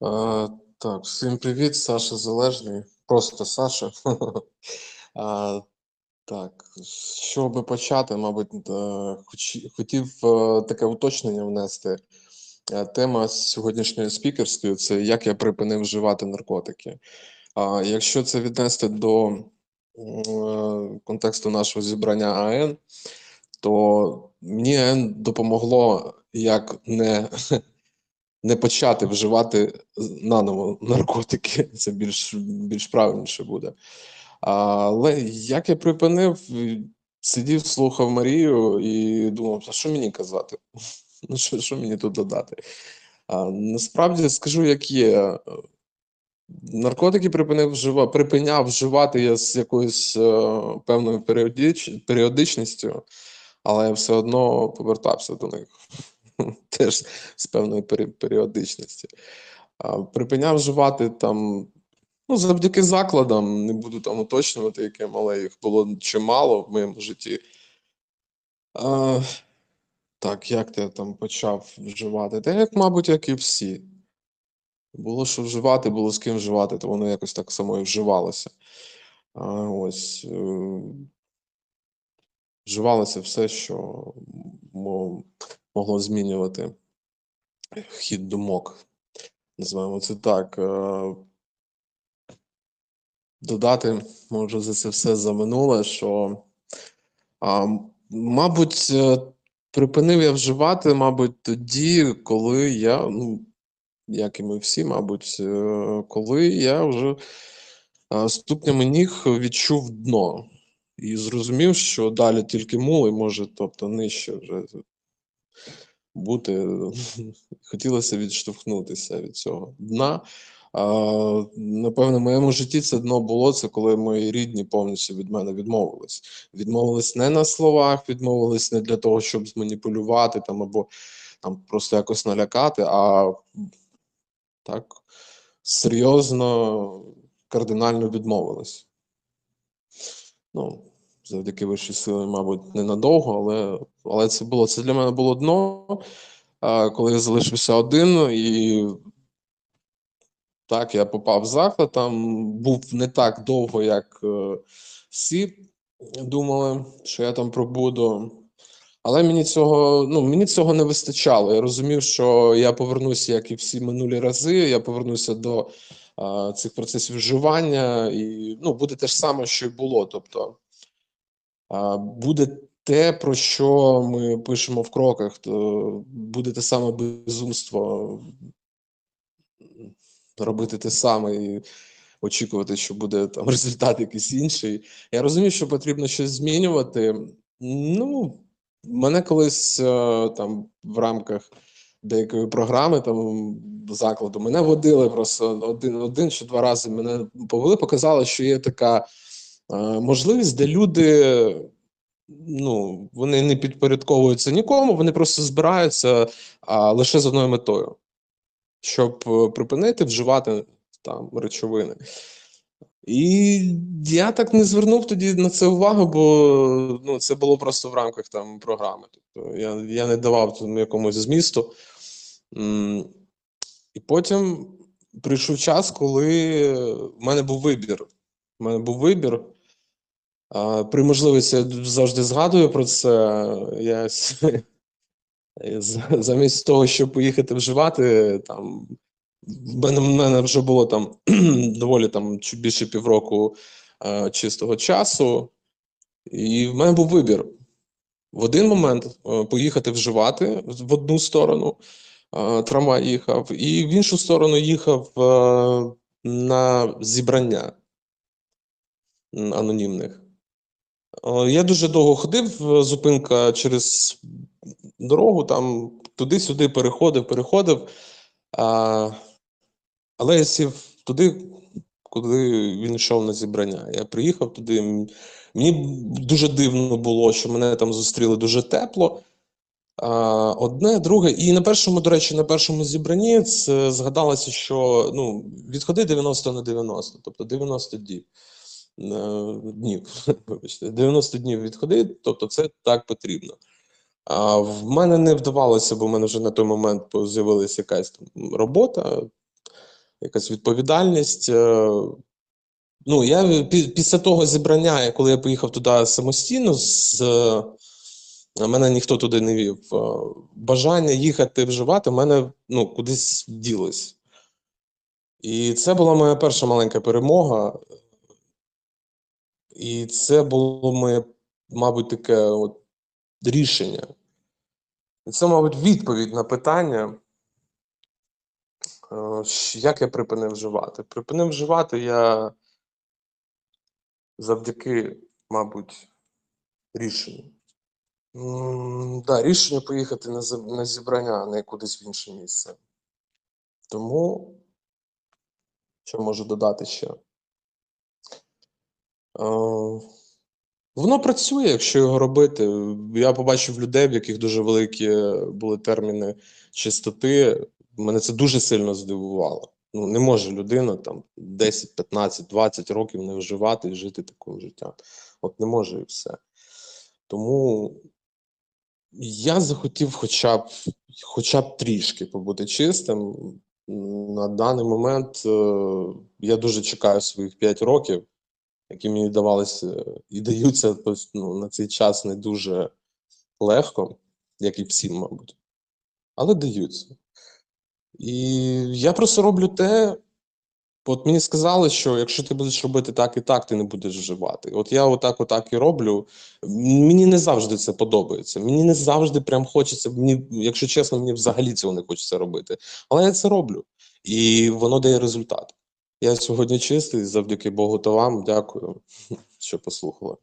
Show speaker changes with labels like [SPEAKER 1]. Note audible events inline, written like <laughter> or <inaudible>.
[SPEAKER 1] А, так, всім привіт, Саша Залежний. Просто Саша. а, <laughs> так, щоб почати, мабуть, е, хотів е, таке уточнення внести. Е, Тема сьогоднішньої спікерської це як я припинив вживати наркотики. А якщо це віднести до е, контексту нашого зібрання АН, то мені АН допомогло як не <laughs> не почати вживати наново наркотики. <laughs> Це більш, більш правильніше буде. Але як я припинив, сидів, слухав Марію і думав, а що мені казати? <laughs> Ну, що, що мені тут додати? А, насправді скажу, як є. Наркотики припинив вжива, припиняв вживати я з якоюсь е, певною періодич, періодичністю, але я все одно повертався до них <laughs> теж з певної пері- періодичності. Припиняв вживати там, ну, завдяки закладам, не буду там уточнювати, яким, але їх було чимало в моєму житті. А, так, як я там почав вживати? Та як, мабуть, як і всі. Було що вживати, було з ким вживати, то воно якось так само і вживалося. А, ось. е, Вживалося все, що могло змінювати хід думок. Називаємо це так. Е, Додати, можу за це все за минуле, що, а, мабуть, е, припинив я вживати, мабуть, тоді, коли я, ну, як і ми всі, мабуть, е, коли я вже ступнями ніг відчув дно і зрозумів, що далі тільки мулий може, тобто нижче вже бути. <laughs> Хотілося відштовхнутися від цього дна. А, напевно, в моєму житті це дно було це, коли мої рідні повністю від мене відмовились. Відмовились не на словах, відмовились не для того, щоб зманіпулювати там або там просто якось налякати, а так серйозно, кардинально відмовились. Ну, завдяки вищій сили, мабуть, ненадовго, але, але це було це для мене було дно, коли я залишився один, і так, я попав в заклад. Там був не так довго, як е, всі думали, що я там пробуду. Але мені цього, ну, мені цього не вистачало. Я розумів, що я повернуся, як і всі минулі рази. Я повернуся до а, цих процесів вживання, і ну, буде те ж саме, що й було. Тобто буде те, про що ми пишемо в кроках, то буде те саме безумство робити те саме і очікувати, що буде там <laughs> результат якийсь інший. Я розумію, що потрібно щось змінювати. Ну, мене колись е, там в рамках деякої програми там закладу мене водили просто один, один чи два рази мене повели, показали, що є така можливість, де люди. Ну, вони не підпорядковуються нікому, вони просто збираються а, лише з одною метою, щоб е, припинити вживати там речовини. І я так не звернув тоді на це увагу, бо ну, це було просто в рамках там програми. Тобто я, я не давав там якомусь змісту. І потім прийшов час, коли в мене був вибір. У мене був вибір. При можливості я завжди згадую про це. Я замість того, щоб поїхати вживати, там в мене, вже було там <clears throat> доволі там більше півроку чистого часу, і в мене був вибір. В один момент е, поїхати вживати в одну сторону, е, трамвай їхав, і в іншу сторону їхав е, на зібрання анонімних. Е, Я дуже довго ходив, е, зупинка через дорогу, там туди-сюди переходив, переходив. А, але я сів туди, куди він йшов на зібрання. Я приїхав туди. Мені дуже дивно було, що мене там зустріли дуже тепло. А, одне, друге, і на першому, до речі, на першому зібранні це згадалося, що ну, відходи 90 на 90, тобто 90 діб. Днів, <laughs> вибачте, 90 днів відходи, тобто це так потрібно. А в мене не вдавалося, бо в мене вже на той момент з'явилася якась там робота. якась відповідальність. Е, Ну, я після того зібрання, коли я поїхав туди самостійно, з, е, мене ніхто туди не вів. е, Бажання їхати вживати в мене ну, кудись ділось. І це була моя перша маленька перемога. І це було моє, мабуть, таке от рішення. І це, мабуть, відповідь на питання, е, як я припинив вживати. Припинив вживати я завдяки, мабуть, рішенню. Да, рішення поїхати на зібрання, а не кудись в інше місце. Тому, що можу додати ще? Воно працює, якщо його робити. Я побачив людей, в яких дуже великі були терміни чистоти. Мене це дуже сильно здивувало. Ну, не може людина там 10, 15, 20 років не вживати і жити таким життям. От не може і все. Тому я захотів хоча б, хоча б трішки побути чистим. На даний момент е, я дуже чекаю своїх 5 років які мені давалися і даються тобто, ну, на цей час не дуже легко, як і всім, мабуть, але даються. І я просто роблю те. От мені сказали, що якщо ти будеш робити так і так, ти не будеш вживати. От я отак, отак і роблю. Мені не завжди це подобається. Мені не завжди прям хочеться. Мені, якщо чесно, мені взагалі цього не хочеться робити. Але я це роблю, і воно дає результат. Я сьогодні чистий, завдяки Богу та вам. Дякую, що послухали.